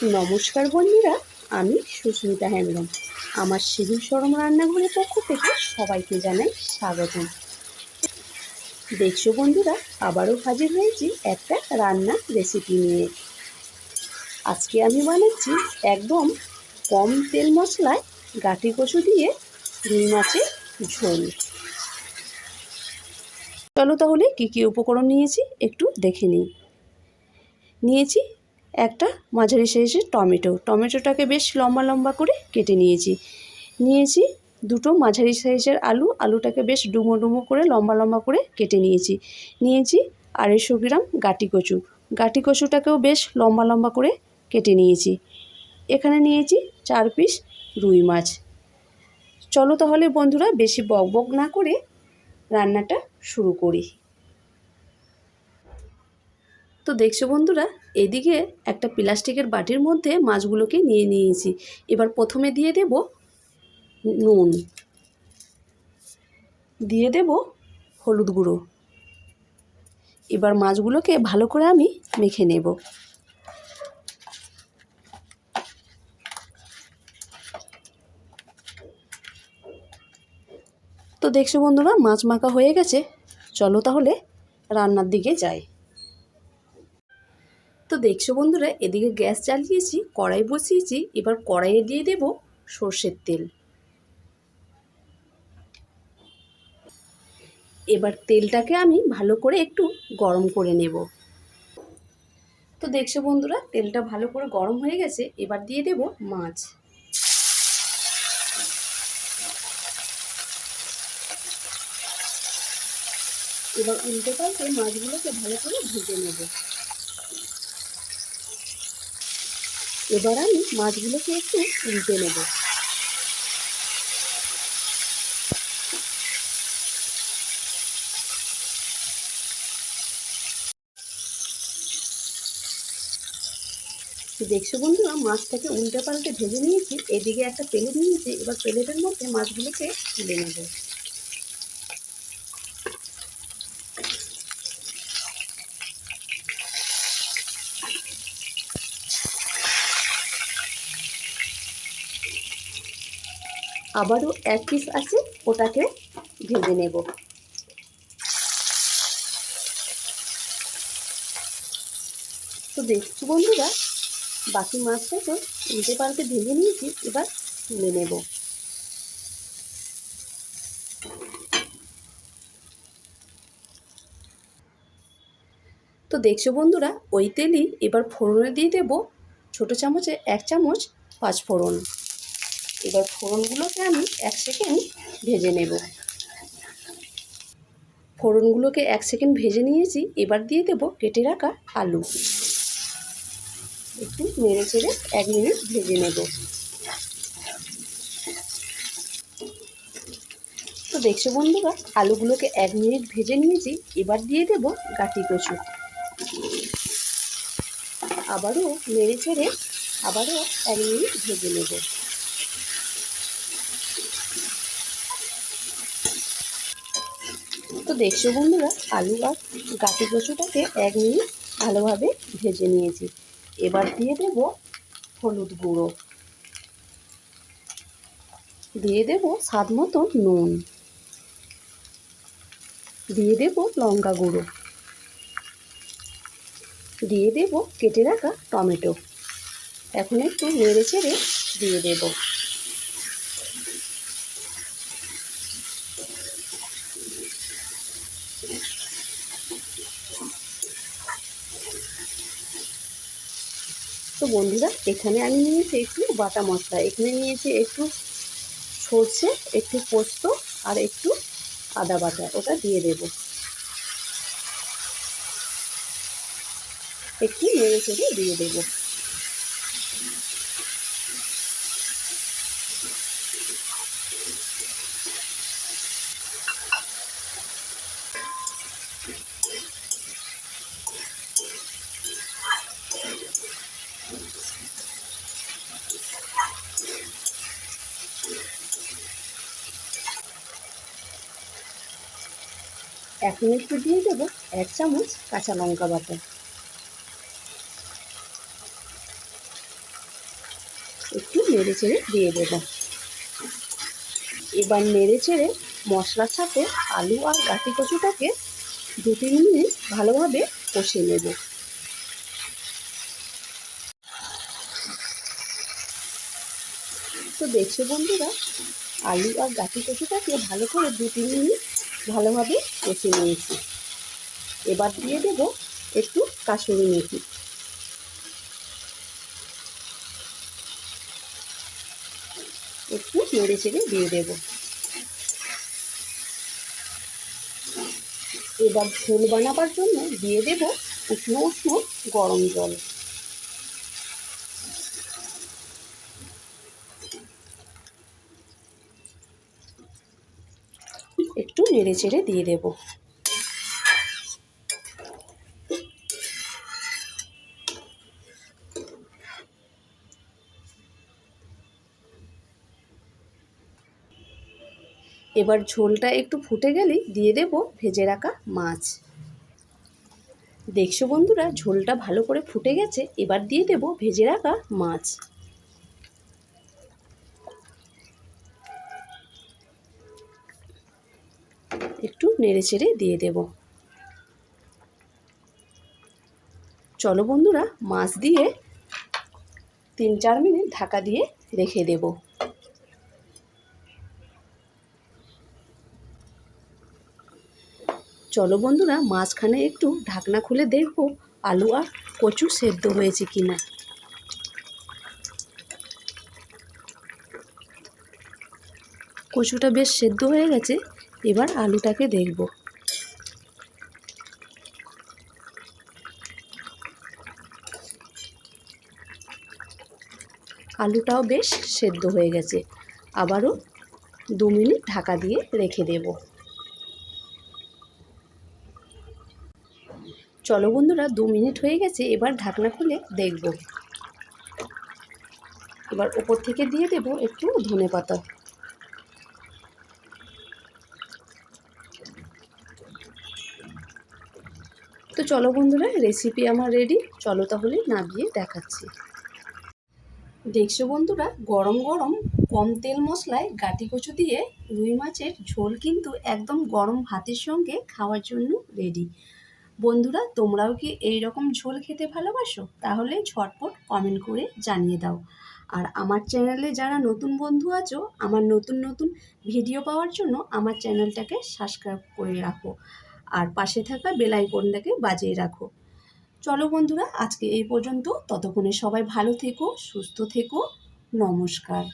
নমস্কার বন্ধুরা, আমি সুস্মিতা হেমব্রম। আমার সিভিল সরম রান্নাঘরের পক্ষ থেকে সবাইকে জানাই স্বাগতম। দেখছ বন্ধুরা, আবারও হাজির হয়েছি একটা রান্নার রেসিপি নিয়ে। আজকে আমি বানাচ্ছি একদম কম তেল মশলায় গাটি কচু দিয়ে রুই মাছের ঝোল। চলো তাহলে কী কী উপকরণ নিয়েছি একটু দেখে নিই। নিয়েছি একটা মাঝারি সাইজের টমেটো। টমেটোটাকে বেশ লম্বা লম্বা করে কেটে নিয়েছি। নিয়েছি দুটো মাঝারি সাইজের আলু। আলুটাকে বেশ ডুমো ডুমো করে লম্বা লম্বা করে কেটে নিয়েছি। নিয়েছি আড়াইশো গ্রাম গাটি কচু। গাটি কচুটাকেও বেশ লম্বা লম্বা করে কেটে নিয়েছি। এখানে নিয়েছি চার পিস রুই মাছ। চলো তাহলে বন্ধুরা, বেশি বক বক না করে রান্নাটা শুরু করি। তো দেখছ বন্ধুরা, এদিকে একটা প্লাস্টিকের বাটির মধ্যে মাছগুলোকে নিয়ে নিয়েছি। এবার প্রথমে দিয়ে দেব নুন। দিয়ে দেব হলুদ গুঁড়ো। এবার মাছগুলোকে ভালো করে আমি মেখে নেব। তো দেখছ বন্ধুরা, মাছ মাখা হয়ে গেছে। চলো তাহলে রান্নার দিকে যাই। দেখছ বন্ধুরা, এদিকে গ্যাস জ্বালিয়েছি কড়াই বসিয়েছি, এবার কড়াইয়ে দিয়ে দেব সর্ষের তেল। এবার তেলটাকে আমি ভালো করে একটু গরম করে নেব। তো দেখছ বন্ধুরা, তেলটা ভালো করে গরম হয়ে গেছে, এবার দিয়ে দেব মাছ। এবার উল্টে পাল্টে মাছগুলোকে ভালো করে ভেজে নেব। এবার আমি মাছগুলোকে একটু উল্টে নেব। দেখছ বন্ধুরা, মাছটাকে উল্টে পাল্টে ভেজে নিয়েছি, এদিকে একটা প্লেট নিয়েছি, এবার প্লেটের মধ্যে মাছগুলোকে তুলে নেব। আবারও এক পিস আছে, ওটাকে ভেজে নেব। তো দেখছি বন্ধুরা, বাকি মাছটাকে উল্টে পাল্টে ভেজে নিয়েছি, এবার তুলে নেব। তো দেখছ বন্ধুরা, ওই তেলই এবার ফোড়নে দিয়ে দেব ছোটো চামচে এক চামচ পাঁচ ফোড়ন এবার ফোড়নগুলোকে আমি এক সেকেন্ড ভেজে নেব। ফোড়নগুলোকে এক সেকেন্ড ভেজে নিয়েছি, এবার দিয়ে দেব কেটে রাখা আলু। একটু নেড়ে চেড়ে এক মিনিট ভেজে নেব। তো দেখছ বন্ধুরা, আলুগুলোকে এক মিনিট ভেজে নিয়েছি, এবার দিয়ে দেব গাটি কচু। আবারও নেড়ে চেড়ে আবারও এক মিনিট ভেজে নেব। তো দেখছ বন্ধুরা, আলু আর গাটি কচুটাকে এক মিনিট ভালোভাবে ভেজে নিয়েছি। এবার দিয়ে দেব হলুদ গুঁড়ো। দিয়ে দেব স্বাদ মতো নুন। দিয়ে দেব লঙ্কা গুঁড়ো। দিয়ে দেব কেটে রাখা টমেটো। এখন একটু নেড়ে চেড়ে দিয়ে দেবো। বন্ধুরা, এখানে আমি নিয়েছি একটু বাটা মশলা। এখানে নিয়েছি একটু সর্ষে, একটু পোস্ত আর একটু আদা বাটা, ওটা দিয়ে দেব। একটু নেড়ে চেড়ে দিয়ে দেব। এখন একটু দিয়ে দেবো এক চামচ কাঁচা লঙ্কা বাটা। একটু নেড়ে চেড়ে দিয়ে দেবো। এবার নেড়ে চেড়ে মশলার সাথে আলু আর গাটি কচুটাকে দু তিন মিনিট ভালোভাবে কষিয়ে নেব। তো দেখছ বন্ধুরা, আলু আর গাটি কচুটাকে ভালো করে দু তিন মিনিট ভালোভাবে কষিয়ে নিয়েছি। এবার দিয়ে দেব একটু কাসুরি মেথি। একটু নেড়ে চেড়ে দিয়ে দেব। এবার ঝোল বানাবার জন্য দিয়ে দেব উষ্ণ উষ্ণ গরম জল। একটু নেড়ে চেড়ে দিয়ে দেব। এবার ঝোলটা একটু ফুটে গেলেই দিয়ে দেব ভেজে রাখা মাছ। দেখছ বন্ধুরা, ঝোলটা ভালো করে ফুটে গেছে, এবার দিয়ে দেব ভেজে রাখা মাছ। একটু নেড়ে চেড়ে দিয়ে দেব। চলো বন্ধুরা, মাছ দিয়ে তিন চার মিনিট ঢাকা দিয়ে রেখে দেব। চলো বন্ধুরা, মাঝখানে একটু ঢাকনা খুলে দেখব আলু আর কচু সেদ্ধ হয়েছে কিনা। কচুটা বেশ সেদ্ধ হয়ে গেছে এবার আলুটাকে দেখব। আলুটাও বেশ সেদ্ধ হয়ে গেছে। আবারও দু মিনিট ঢাকা দিয়ে রেখে দেব। চলো বন্ধুরা, দু মিনিট হয়ে গেছে, এবার ঢাকনা খুলে দেখব। এবার ওপর থেকে দিয়ে দেব একটু ধনে পাতা চলো বন্ধুরা রেসিপি আমার রেডি চলো তাহলে নামিয়ে দেখাচ্ছি। দেখছ বন্ধুরা, গরম গরম কম তেল মশলায় গাটি কচু দিয়ে রুই মাছের ঝোল কিন্তু একদম গরম ভাতের সঙ্গে খাওয়ার জন্য রেডি বন্ধুরা, তোমরাও কি এই রকম ঝোল খেতে ভালোবাসো? তাহলে ঝটপট কমেন্ট করে জানিয়ে দাও। আর আমার চ্যানেলে যারা নতুন বন্ধু আছো, আমার নতুন নতুন ভিডিও পাওয়ার জন্য আমার চ্যানেলটাকে সাবস্ক্রাইব করে রাখো। আর পাশে থাকা বেল আইকনটাকে বাজিয়ে রাখো। চলো বন্ধুরা, আজকে এই পর্যন্ত। ততক্ষণে সবাই ভালো থেকো, সুস্থ থেকো। নমস্কার।